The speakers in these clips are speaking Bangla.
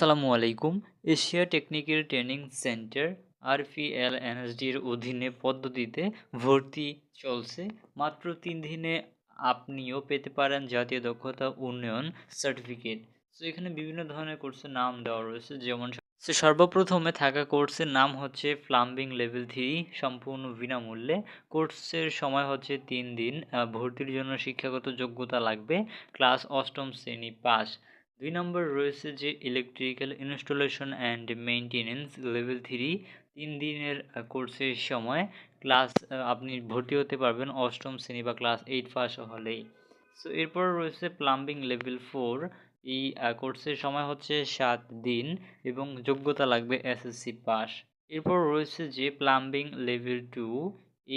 আসসালামু আলাইকুম। Asia technical training centre RPL এনএসডির অধীনে পদ্ধতিতে ভর্তি চলছে। মাত্র তিন দিনে আপনিও পেতে পারেন জাতীয় দক্ষতা উন্নয়ন সার্টিফিকেট। সো এখানে বিভিন্ন ধরনের কোর্সের নাম দেওয়া রয়েছে, যেমন সো সর্বপ্রথমে থাকা কোর্সের নাম হচ্ছে প্লাম্বিং লেভেল থ্রি সম্পূর্ণ বিনামূল্যে। কোর্সের সময় হচ্ছে তিন দিন ভর্তির জন্য শিক্ষাগত যোগ্যতা লাগবে। ক্লাস অষ্টম শ্রেণি পাস। দুই নম্বর রয়েছে যে electrical installation and maintenance level three তিন দিনের কোর্সের সময় ক্লাস আপনি ভর্তি হতে পারবেন অষ্টম শ্রেণি বা ক্লাস এইট পাস হলেই। সো এরপর রয়েছে প্লাম্বিং লেভেল ফোর এই কোর্সের সময় হচ্ছে সাত দিন এবং যোগ্যতা লাগবে এসএসসি পাস এরপর রয়েছে যে প্লাম্বিং লেভেল টু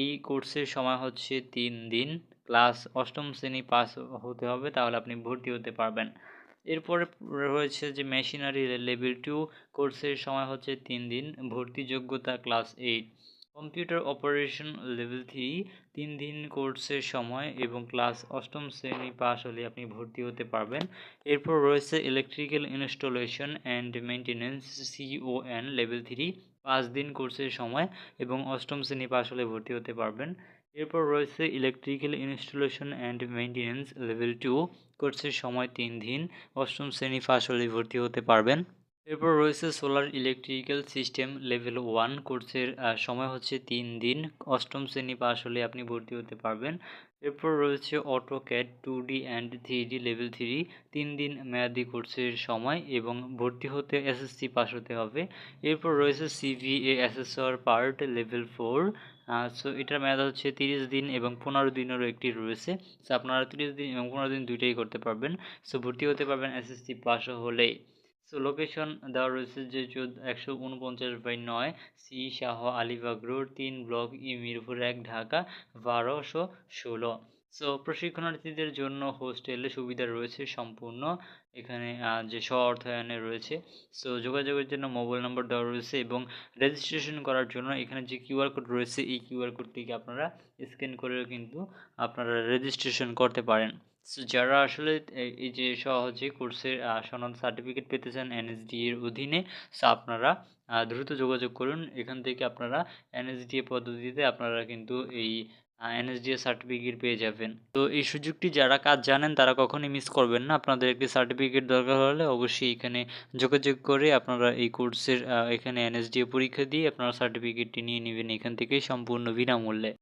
এই কোর্সের সময় হচ্ছে তিন দিন ক্লাস অষ্টম শ্রেণি পাস হতে হবে, তাহলে আপনি ভর্তি হতে পারবেন। এরপরে রয়েছে যে মেশিনারি লেভেল টু কোর্সের সময় হচ্ছে তিন দিন, ভর্তি যোগ্যতা class eight computer operation level three, তিন দিন কোর্সের সময় এবং ক্লাস অষ্টম শ্রেণি পাস হলে আপনি ভর্তি হতে পারবেন। এরপর রয়েছে electrical installation and maintenance CON level three পাঁচ দিন কোর্সের সময় এবং অষ্টম শ্রেণি পাস হলে ভর্তি হতে পারবেন। এরপর রয়েছে electrical installation and maintenance level two কোর্সের সময় তিন দিন, অষ্টম শ্রেণি পাস হলে ভর্তি হতে পারবেন। এরপর রয়েছে solar electrical system level one কোর্সের সময় হচ্ছে তিন দিন। অষ্টম শ্রেণি পাস হলে আপনি ভর্তি হতে পারবেন। এরপর রয়েছে AutoCAD two D and three D level three তিন দিন মেয়াদি কোর্সের সময় এবং ভর্তি হতে এসএসসি পাস হতে হবে। এরপর রয়েছে CVA assessor part level four so এটার মেয়াদ হচ্ছে তিরিশ দিন এবং পনেরো দিনেরও একটি রয়েছে। সো আপনারা তিরিশ দিন এবং পনেরো দিন দুইটাই করতে পারবেন। সো ভর্তি হতে পারবেন এসএসসি পাস হলেই সো লোকেশন দেওয়া রয়েছে যে একশো উনপঞ্চাশ বাই নয় সি শাহ আলিবাগ রোড তিন ব্লক ই মিরপুর এক ঢাকা বারোশো ষোলো। সো প্রশিক্ষণার্থীদের জন্য হোস্টেলে সুবিধা রয়েছে সম্পূর্ণ। এখানে যে স্ব অর্থায়নে রয়েছে। সো যোগাযোগের জন্য মোবাইল নম্বর দেওয়া রয়েছে এবং রেজিস্ট্রেশন করার জন্য এখানে যে কিউআর কোড রয়েছে, এই কিউআর কোডটিকে আপনারা স্ক্যান করেও কিন্তু আপনারা রেজিস্ট্রেশন করতে পারেন। যারা আসলে এই- যে সহজে কোর্সের সনদ সার্টিফিকেট পেতে চান এনএসডি এর অধীনে আপনারা দ্রুত যোগাযোগ করুন। এখান থেকে আপনারা এনএসডিএ পদ্ধতিতে আপনারা কিন্তু এই এনএসডিএ সার্টিফিকেট পেয়ে যাবেন। তো এই সুযোগটি যারা কাজ জানেন, তারা কখনই মিস করবেন না। আপনাদের একটি সার্টিফিকেট দরকার হলে অবশ্যই এখানে যোগাযোগ করে আপনারা এই কোর্সের এখানে এনএসডিএ পরীক্ষা দিয়ে আপনারা সার্টিফিকেটটি নিয়ে নেবেন। এখান থেকেই সম্পূর্ণ বিনামূল্যে।